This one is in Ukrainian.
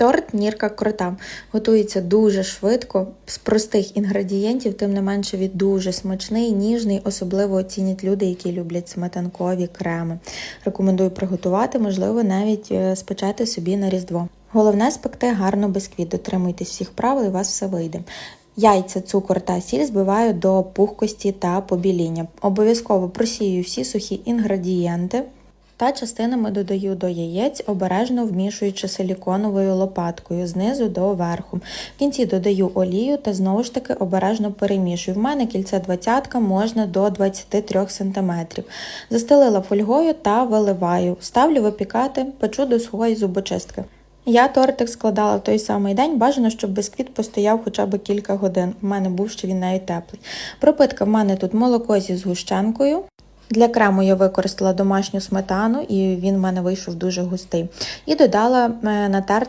Торт Нірка Крота готується дуже швидко, з простих інгредієнтів, тим не менше він дуже смачний, ніжний, особливо оцінять люди, які люблять сметанкові креми. Рекомендую приготувати, можливо, навіть е, спечати собі на різдво. Головне спекти гарно бисквіт, дотримуйтесь всіх правил, і у вас все вийде. Яйця, цукор та сіль збиваю до пухкості та побіління. Обов'язково просію всі сухі інгредієнти та частинами додаю до яєць, обережно вмішуючи силіконовою лопаткою знизу до верху. В кінці додаю олію та знову ж таки обережно перемішую. В мене кільце 20 можна до 23 см. Застелила фольгою та виливаю. Ставлю випікати, печу до сухої зубочистки. Я тортик складала в той самий день, бажано, щоб бисквіт постояв хоча б кілька годин. У мене був ще він навіть теплий. Пропитка в мене тут молоко зі згущенкою. Для крему я використала домашню сметану, і він в мене вийшов дуже густий. І додала е, натертий